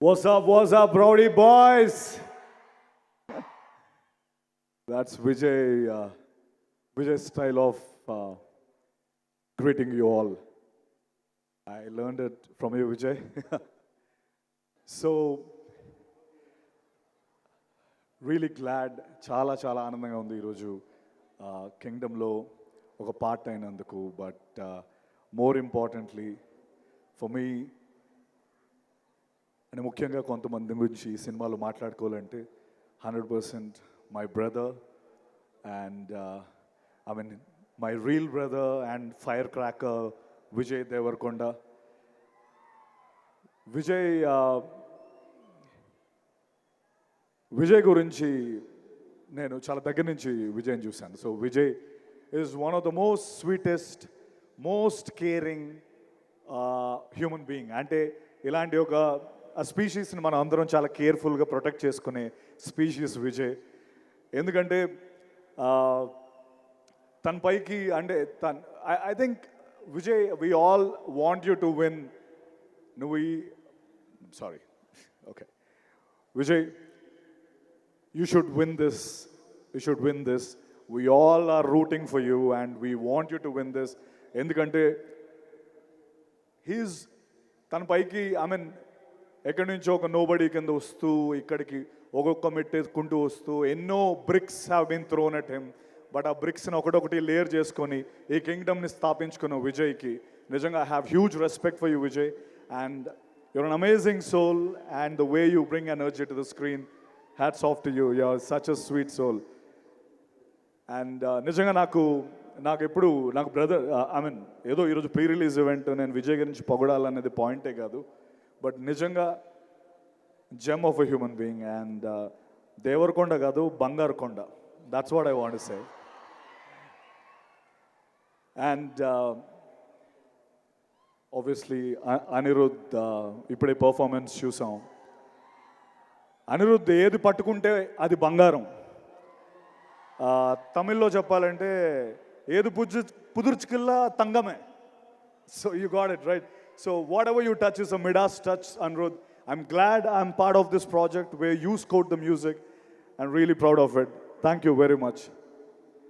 What's up, what's up, Brody boys? That's Vijay, uh, Vijay's style of uh, greeting you all. I learned it from you, Vijay. so, really glad చాలా చాలా ఆనందంగా ఉంది ఈరోజు కింగ్డమ్లో ఒక part అయినందుకు but more importantly for మీ and ముఖ్యంగా కొంతమంది గురించి ఈ సినిమాలో మాట్లాడుకోవాలంటే hundred percent my brother and I mean my real brother and firecracker Vijay Deverakonda. Vijay uh, Vijay గురించి నేను చాలా దగ్గర నుంచి విజయ్ని చూశాను. So Vijay is one of the most sweetest most caring human being అంటే ఇలాంటి ఒక ఆ స్పీషీస్ని మనం అందరం చాలా కేర్ఫుల్గా ప్రొటెక్ట్ చేసుకునే స్పీషీస్ విజయ్. ఎందుకంటే తన పైకి అంటే తన్ I think Vijay we all want you to win నువ్వు ఈ sorry okay Vijay you should win this you should win this we all are rooting for you and we want you to win this ఎందుకంటే he's తన పైకి I mean ఎక్కడి నుంచో ఒక nobody కింద వస్తూ ఇక్కడికి ఒక్కొక్క మెట్టేసుకుంటూ వస్తూ ఎన్నో bricks have been thrown at him but ఆ బ్రిక్స్ని ఒకటొకటి లేయర్ చేసుకొని ఈ కింగ్డమ్ని స్థాపించుకున్న విజయ్కి నిజంగా I have huge respect for you Vijay and your an amazing soul and the way you bring energy to the screen hats off to you you're such a sweet soul and నిజంగా నాకు నాకు ఎప్పుడు నాకు brother I mean ఏదో ఈరోజు pre release event నేను విజయ్ గురించి పొగడాలనేది పాయింటే కాదు. బట్ నిజంగా gem of a human being and Deverakonda కాదు బంగారు కొండ that's what I want say and obviously Anirudh ఇప్పుడే పర్ఫార్మెన్స్ చూసాం. అనిరుద్ధ్ ఏది పట్టుకుంటే అది బంగారం. తమిళ్ళో చెప్పాలంటే ఏది పుజు పుదుర్చుకిల్లా తంగమే. So you got it right So whatever you touch is a Midas touch, Anrud. I'm glad I'm part of this project where you scored the music and really proud of it. Thank you very much.